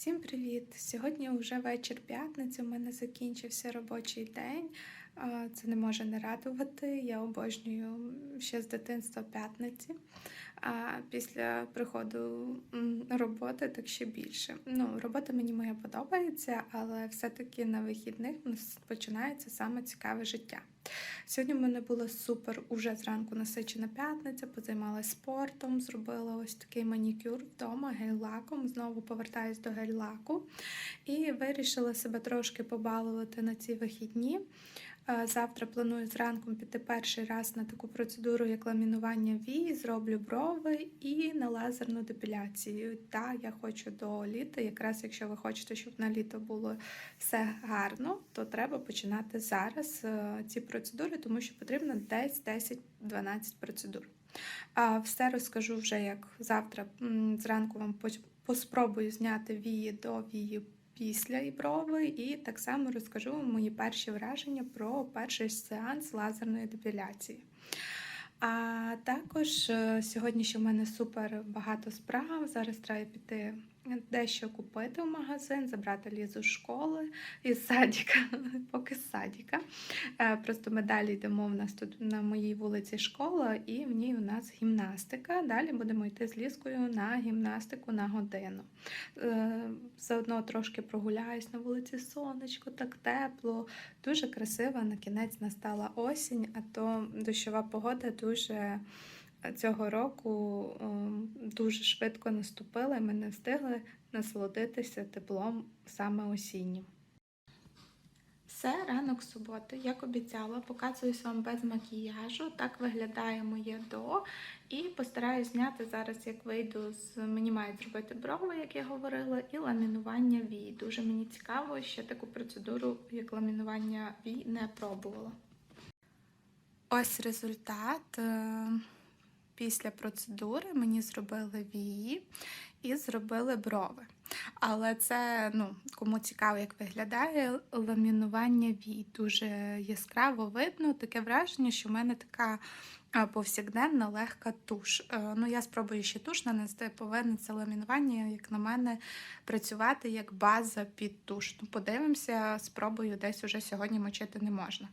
Всім привіт! Сьогодні вже вечір п'ятниці. У мене закінчився робочий день. Це не може не радувати. Я обожнюю ще з дитинства п'ятниці. А після приходу роботи так ще більше. Ну, робота мені моя подобається, але все-таки на вихідних починається саме цікаве життя. Сьогодні в мене була супер уже зранку насичена п'ятниця, позаймалася спортом, зробила ось такий манікюр вдома гель-лаком. Знову повертаюсь до гель-лаку і вирішила себе трошки побалувати на ці вихідні. Завтра планую зранку піти перший раз на таку процедуру, як ламінування вій, зроблю брови і на лазерну депіляцію. Та я хочу до літа. Якраз якщо ви хочете, щоб на літо було все гарно, то треба починати зараз е, ці процедури, тому що потрібно десь 10-12 процедур. Все розкажу вже як завтра зранку вам пос- поспробую зняти вії до вії після і брови, і так само розкажу вам мої перші враження про перший сеанс лазерної депіляції. А також е, сьогодні ще в мене супер багато справ. Зараз треба піти дещо купити в магазин, забрати лізу з школи із садіка, поки садіка. Е, Просто ми далі йдемо. В нас тут на моїй вулиці школа, і в ній у нас гімнастика. Далі будемо йти з ліскою на гімнастику на годину. Е, Заодно трошки прогуляюсь на вулиці сонечко, так тепло, дуже красиво. На кінець настала осінь, а то дощова погода дуже цього року ем, дуже швидко наступила, і ми не встигли насолодитися теплом саме осіннім. Все, ранок суботи, як обіцяла, показуюсь вам без макіяжу. Так виглядає моє до. І постараюсь зняти зараз, як вийду з мені мають зробити брови, як я говорила, і ламінування вій. Дуже мені цікаво, ще таку процедуру, як ламінування вій, не пробувала. Ось результат. Після процедури мені зробили вії і зробили брови. Але це, ну, кому цікаво, як виглядає ламінування вій. Дуже яскраво видно, таке враження, що в мене така повсякденна легка туш. Е, Ну, я спробую ще туш нанести, повинне це ламінування, як на мене, працювати як база під туш. Ну, подивимося, спробую десь уже сьогодні мочити не можна.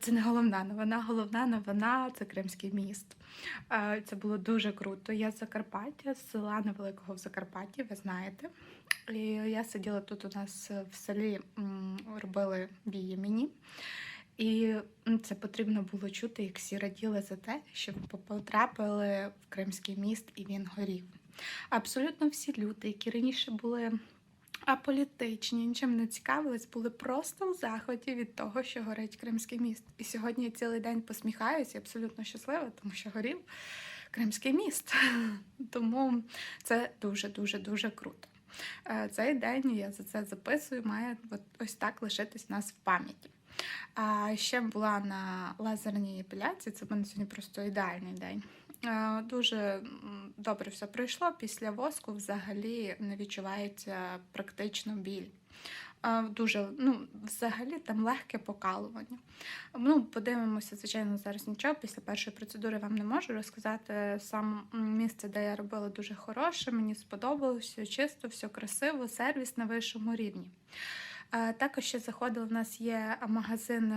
Це не головна новина. Головна новина це Кримський міст. Це було дуже круто. Я з Закарпаття, з села невеликого в Закарпатті, ви знаєте. І я сиділа тут у нас в селі, робили вії мені. І це потрібно було чути, як всі раділи за те, що потрапили в Кримський міст і він горів. Абсолютно всі люди, які раніше були аполітичні, нічим не цікавились, були просто в захваті від того, що горить Кримський міст. І сьогодні я цілий день посміхаюся абсолютно щаслива, тому що горів Кримський міст. Тому це дуже-дуже дуже круто. Е, Цей день я за це записую, має ось так лишитись нас в пам'яті. А ще була на лазерній епіляції, це в мене сьогодні просто ідеальний день. Е, Дуже добре все пройшло. Після воску взагалі не відчувається практично біль. Е, Дуже, ну, взагалі там легке покалування. Ну, подивимося, звичайно, зараз нічого. Після першої процедури вам не можу розказати. Сам місце, де я робила, дуже хороше. Мені сподобалося, чисто, все красиво, сервіс на вищому рівні. Також ще заходила, в нас є магазин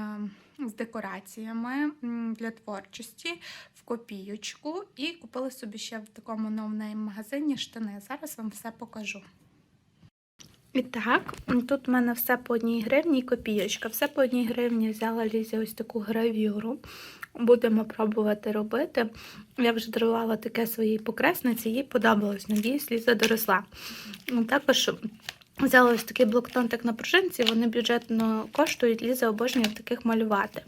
з декораціями для творчості в копійочку. І купила собі ще в такому новнейм магазині штани. Зараз вам все покажу. І так, тут в мене все по одній гривні і копійочка. Все по одній гривні взяла Лізі ось таку гравюру. Будемо пробувати робити. Я вже дарувала таке своїй покресниці, їй подобалось. Надіюсь, Ліза доросла. Також Взяла ось такий блокнотик на пружинці, вони бюджетно коштують, Ліза обожнює в таких малювати.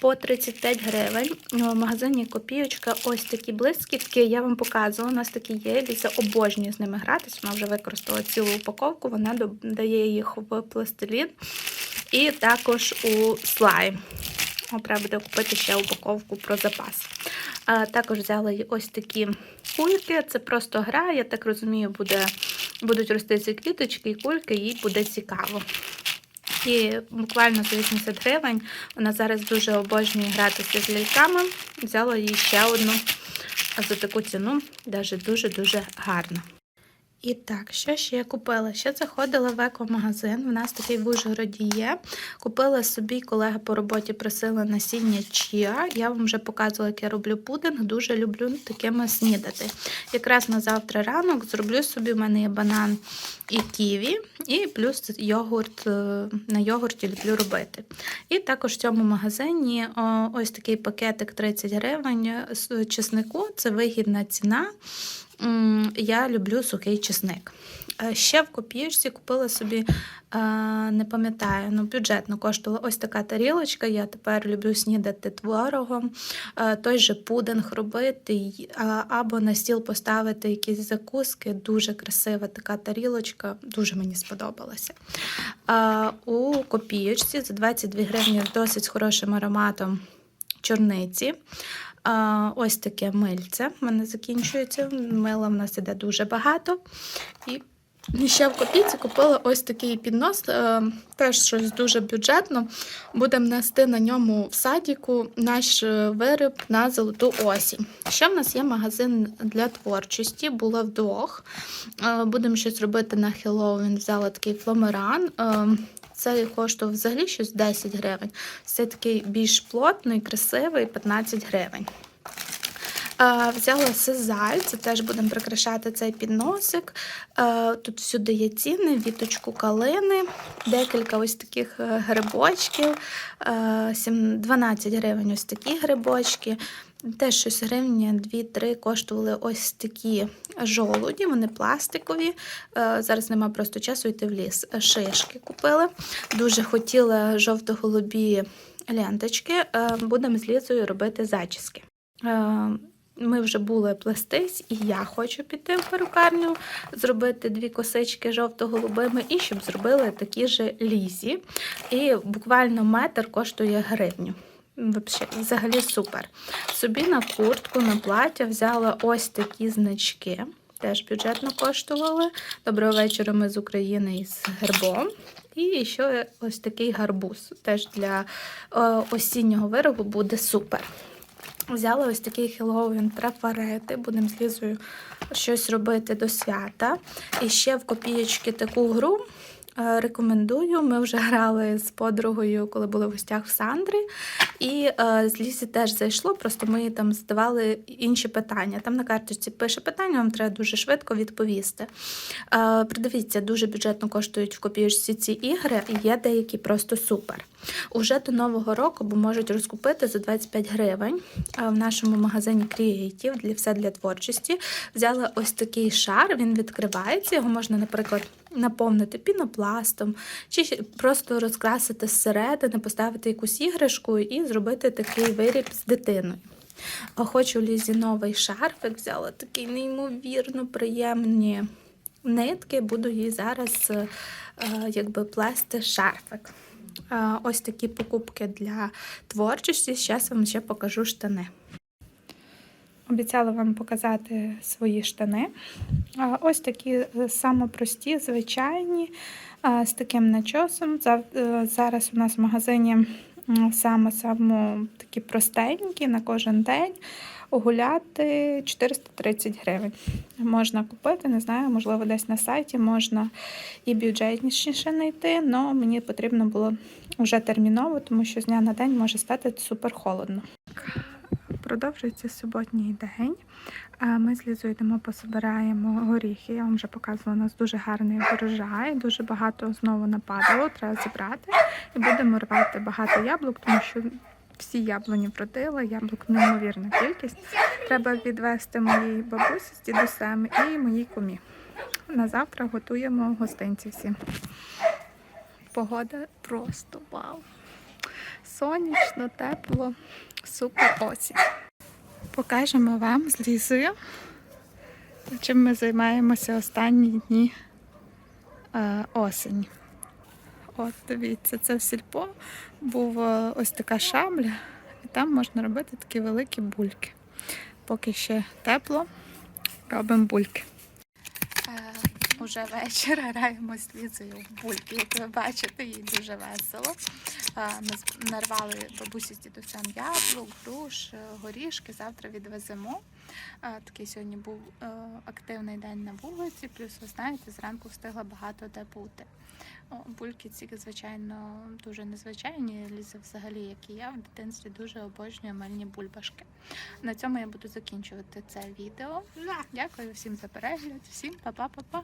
По 35 гривень в магазині копійочка, ось такі блискітки, я вам показувала, у нас такі є, Ліза обожнює з ними гратись, вона вже використала цілу упаковку, вона додає їх в пластилін і також у слайм. Треба буде купити ще упаковку про запас. А, також взяла ось такі кульки, це просто гра, я так розумію, буде будуть рости ці квіточки і кульки, їй буде цікаво. І буквально за 80 гривень вона зараз дуже обожнює гратися з ляльками. Взяла їй ще одну за таку ціну, навіть дуже-дуже гарна. І так, що ще я купила? Ще заходила в екомагазин. У нас такий в Ужгороді є. Купила собі, колега по роботі просила насіння чіа. Я вам вже показувала, як я роблю пудинг. Дуже люблю такими снідати. Якраз на завтра ранок зроблю собі, у мене є банан і ківі, і плюс йогурт. е, На йогурті люблю робити. І також в цьому магазині ось такий пакетик 30 гривень з чеснику. Це вигідна ціна. Я люблю сухий чесник. Е, Ще в копієчці купила собі, е, не пам'ятаю, ну бюджетно коштувала ось така тарілочка. Я тепер люблю снідати творогом, е, той же пудинг робити, або на стіл поставити якісь закуски. Дуже красива така тарілочка, дуже мені сподобалася. У копієчці за 22 гривні з досить хорошим ароматом чорниці. Ось таке мильце в мене закінчується. Мила в нас іде дуже багато. І ще в копійці купила ось такий піднос, е, теж щось дуже бюджетно. Будемо нести на ньому в садіку наш е, виріб на золоту осінь. Ще в нас є магазин для творчості, було вдвох. Е, Будемо щось робити на Хеллоуін. Взяла такий фломеран. Це коштував взагалі щось 10 гривень. Це такий більш плотний, красивий, 15 гривень. Взяла сизаль, це теж будемо прикрашати цей підносик. Тут всюди є ціни, віточку калини, декілька ось таких е, грибочків, е, 12 гривень ось такі грибочки. Теж щось гривні 2-3 коштували ось такі жолуді, вони пластикові. Зараз нема просто часу йти в ліс. Шишки купили. Дуже хотіла жовто-голубі ленточки. Будемо з лізою робити зачіски. Ми вже були плестись, і я хочу піти в перукарню, зробити дві косички жовто-голубими, і щоб зробили такі ж лізі. І буквально метр коштує гривню. Взагалі супер. Собі на куртку, на плаття взяла ось такі значки. Теж бюджетно коштували. Доброго вечора, ми з України із гербом. І ще ось такий гарбуз. Теж для е, осіннього виробу буде супер. Взяла ось такий Хеллоуін трафарети, будемо з Лізою щось робити до свята. І ще в копієчки таку гру рекомендую. Ми вже грали з подругою, коли були в гостях в Сандрі. І е, з Лізі теж зайшло, просто ми там задавали інші питання. Там на карточці пише питання, вам треба дуже швидко відповісти. Е, Придивіться, дуже бюджетно коштують в копієчці ці ігри, і є деякі просто супер. Уже до нового року, бо можуть розкупити за 25 гривень а в нашому магазині Creative для все для творчості. Взяла ось такий шар, він відкривається. Його можна, наприклад, наповнити пінопластом, чи просто розкрасити зсередини, поставити якусь іграшку і зробити такий виріб з дитиною. Хочу Лізі новий шарфик, взяла такий неймовірно приємні нитки. Буду їй зараз е, якби плести шарфик. Е, Ось такі покупки для творчості. Зараз вам ще покажу штани. Обіцяла вам показати свої штани. Ось такі е, самопрості, звичайні, з таким начосом. Е, Зараз у нас в магазині саме саме такі простенькі на кожен день. Гуляти 430 гривень. Можна купити, не знаю, можливо, десь на сайті можна і бюджетніше знайти, але мені потрібно було вже терміново, тому що з дня на день може стати супер холодно. Продовжується суботній день. Ми з Лізою йдемо пособираємо горіхи. Я вам вже показувала, у нас дуже гарний врожай, дуже багато знову нападало, треба зібрати. І будемо рвати багато яблук, тому що всі яблуні вродила, яблук неймовірна кількість. Треба відвести моїй бабусі з дідусем і моїй кумі. На завтра готуємо гостинці всі. Погода просто вау. Сонячно, тепло, супер осінь. Покажемо вам з Лізою, чим ми займаємося останні дні е, осені. От, дивіться, це в сільпо був е, ось така шабля, і там можна робити такі великі бульки. Поки ще тепло, робимо бульки. Уже вечір граємо з Лізою в бульки. Як ви бачите, їй дуже весело. Ми нарвали бабусі з дідусем яблук, груш, е, горішки. Завтра відвеземо. Такий сьогодні був е, активний день на вулиці, плюс, ви знаєте, зранку встигла багато де бути. Бульки ці, звичайно, дуже незвичайні. Ліза взагалі, як і я, в дитинстві дуже обожнює мальні бульбашки. На цьому я буду закінчувати це відео. Дякую всім за перегляд, всім па-па-па-па.